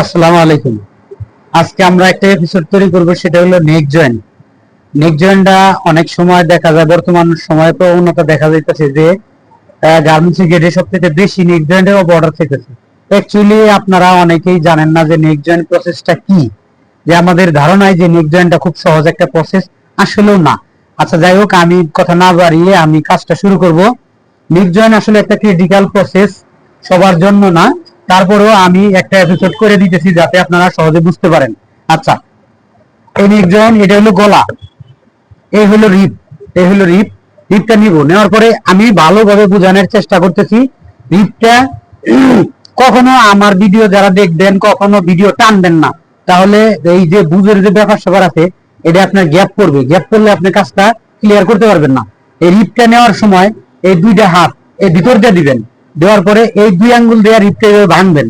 আসসালামু আলাইকুম। আজকে আমরা একটা এপিসোড তৈরি করব, সেটা হলো নেক জয়েন। নেক জয়েনটা অনেক সময় দেখা যায়, বর্তমান প্রবণতা দেখা যাইতেছে যে গার্মেন্টস বেশি নেক জয়েন্টের অর্ডার থেকেছে অ্যাকচুয়ালি আপনারা অনেকেই জানেন না যে নেক জয়েন প্রসেসটা কি। যে আমাদের ধারণায় যে নেক জয়েনটা খুব সহজ একটা প্রসেস আসলেও না। আচ্ছা যাই হোক, আমি কথা না বাড়িয়ে আমি কাজটা শুরু করব। নেক জয়েন আসলে একটা ক্রিটিক্যাল প্রসেস সবার জন্য না তারপরেও আমি একটা এপিসোড করে দিতেছি যাতে আপনারা সহজে বুঝতে পারেন। আচ্ছা এই নেক জয়েন এটা হলো গলা। এই হলো রিপ এই হলো রিপ রিপটা নিব। নেওয়ার পরে আমি ভালোভাবে বোঝানোর চেষ্টা করতেছি। রিপটা কখনো আমার ভিডিও যারা দেখবেন, কখনো ভিডিও টানবেন না। তাহলে এই যে বুঝের যে ব্যাপার স্যাপার আছে, এটা আপনার গ্যাপ করবে গ্যাপ করলে আপনি কাজটা ক্লিয়ার করতে পারবেন না। এই রিপটা নেওয়ার সময় এই দুইটা হাত এই ভিতরটা দিবেন। দেওয়ার পরে এই দুই আঙ্গুল দেওয়া রিপটা এভাবে ভাঙবেন।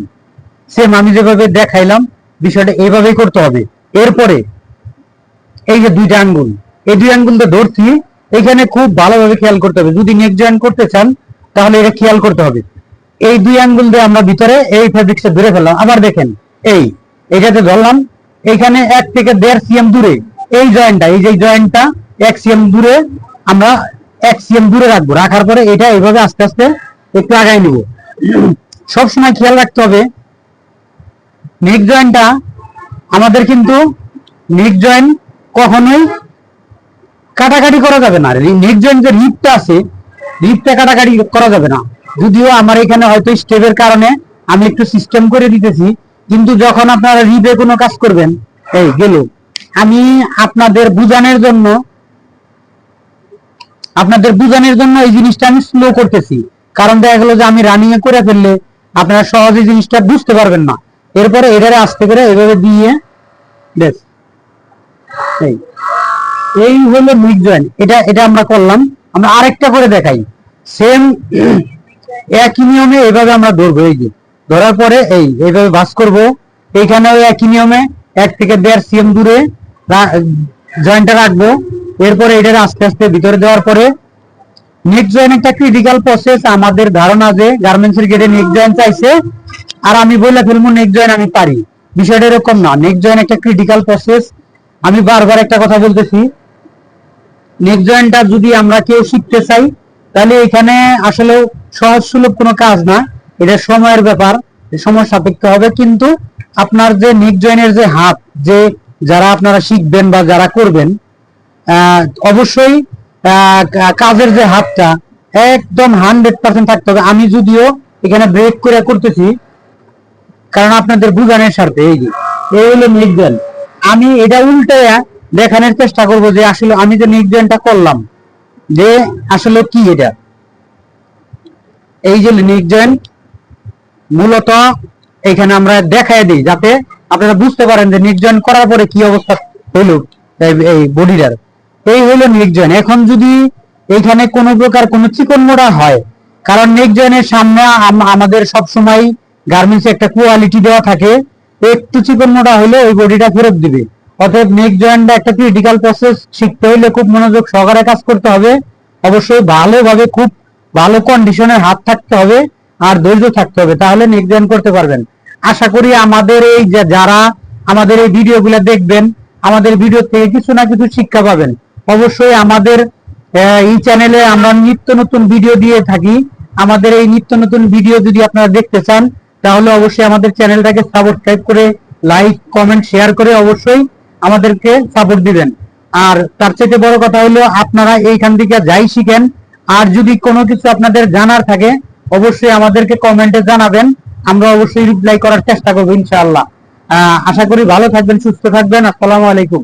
সেম আমি যেভাবে দেখাইলাম, বিষয়টা এইভাবেই করতে হবে। এরপরে এই যে দুইটা আঙ্গুল, এই দুই আঙ্গুল দিয়ে ধরছি, এখানে খুব ভালোভাবে খেয়াল করতে হবে। যদি নেক জয়েন করতে চান, তাহলে এটা খেয়াল করতে হবে। এই দুই আঙ্গুল দিয়ে আমরা ভিতরে এই ফেব্রিক্সটা ধরে ফেললাম। আবার দেখেন, এই, এটাতে ধরলাম, এখানে এক থেকে দেড় সিএম দূরে, এই জয়েন্টটা এই যে জয়েন্টটা এক সিএম দূরে, আমরা এক সিএম দূরে রাখব। রাখার পরে এটা এইভাবে আস্তে আস্তে একটু আগায় নিব। সবসময় খেয়াল রাখতে হবে নেক জয়েন্টটা আমাদের কিন্তু নেক জয়েন্ট কখনোই কাটাকাটি করা যাবে না। নেক জয়েন্ট যে রিপটা আছে রিপটা কাটাকাটি করা যাবে না। যদিও আমার এখানে হয়তো স্টেপের কারণে আমি একটু সিস্টেম করে দিতেছি, কিন্তু যখন আপনারা রিপে কোনো কাজ করবেন, এই গেল। আমি আপনাদের বুঝানোর জন্য, আপনাদের বুঝানোর জন্য এই জিনিসটা আমি স্লো করতেছি। কারণ দেখা গেলো যে আমি রানিং এ করে ফেললে আপনারা সহজে জিনিসটা বুঝতে পারবেন না। এরপরে এটারে আস্তে করে এভাবে দিয়ে বেশ, এই হলো মিড জয়েন্ট এটা এটা আমরা করলাম। আমরা আরেকটা করে দেখাই। সেম একই নিয়মে এভাবে আমরা ধরবো, এই যে, ধরার পরে এই, এইভাবে বাস করব। এইখানেও একই নিয়মে এক থেকে দেড় সিএম দূরে জয়েন্টটা রাখব। এরপরে এটার আস্তে আস্তে ভিতরে দেওয়ার পরে নেক জয়েন একটা ক্রিটিক্যাল প্রসেস আমাদের ধারণা যে গার্মেন্টসের গেটে নেক জয়েন চাইছে। আর আমি বলে ফেলব নেক জয়েন আমি পারি। বিষয়টা এরকম না। নেক জয়েন একটা ক্রিটিক্যাল প্রসেস আমি বারবার একটা কথা বলতেছি। নেক জয়েনটা যদি আমরা কেউ শিখতে চাই, তাহলে এখানে আসলে সহজ সুলভ কোনো কাজ না। এটা সময়ের ব্যাপার, সময় সাপেক্ষ হবে। কিন্তু আপনার যে নেক জয়েনের যে হাত, যে যারা আপনারা শিখবেন বা যারা করবেন অবশ্যই কাজের যে হাতটা, একদম হান্ড্রেড পার্সেন্ট থাকতে হবে। আমি যদিও এখানে ব্রেক করে করতেছি, কারণ আপনাদের বুঝানোর স্বার্থে এই যে, এই হলো নির্জন আমি এটা উল্টে দেখানোর চেষ্টা করব যে আসলে আমি যে নির্জনটা করলাম, যে আসলে কি এটা? এই যে নির্জন মূলত এখানে আমরা দেখাই দিই, যাতে আপনারা বুঝতে পারেন যে নির্জন করার পরে কি অবস্থা হইল এই বডিটার এই হলো নির্জন এখন যদি এইখানে কোনো প্রকার কোনো চিকন মোড়া হয়, কারণ নির্জনের সামনে আমাদের সব সময় গার্মেন্টস একটা কোয়ালিটি দেওয়া থাকে, একটু চিকন মোড়া হলে ওই বডিটা ফেরত দিবে। অতএব নেক জয়েন্টটা একটা ক্রিটিক্যাল প্রসেস শিখতে হলে খুব মনোযোগ সহকারে কাজ করতে হবে। অবশ্যই ভালোভাবে খুব ভালো কন্ডিশনের হাত থাকতে হবে আর ধৈর্য থাকতে হবে, তাহলে নেক জয়েন করতে পারবেন। আশা করি আমাদের এই যারা আমাদের এই ভিডিওগুলো দেখবেন, আমাদের ভিডিও থেকে কিছু না কিছু শিক্ষা পাবেন। অবশ্যই আমাদের এই চ্যানেলে আমরা নিত্য নতুন ভিডিও দিয়ে থাকি। আমাদের এই নিত্য নতুন ভিডিও যদি আপনারা দেখতে চান, তাহলে অবশ্যই আমাদের চ্যানেলটাকে সাবস্ক্রাইব করে লাইক কমেন্ট শেয়ার করে অবশ্যই আমাদেরকে সাপোর্ট দিবেন। আর তার চাইতে বড় কথা হলো, আপনারা এইখান থেকে যাই শিখেন। আর যদি কোনো কিছু আপনাদের জানার থাকে, অবশ্যই আমাদেরকে কমেন্টে জানাবেন। আমরা অবশ্যই রিপ্লাই করার চেষ্টা করব, ইনশাআল্লাহ। আশা করি ভালো থাকবেন, সুস্থ থাকবেন। আসসালামু আলাইকুম।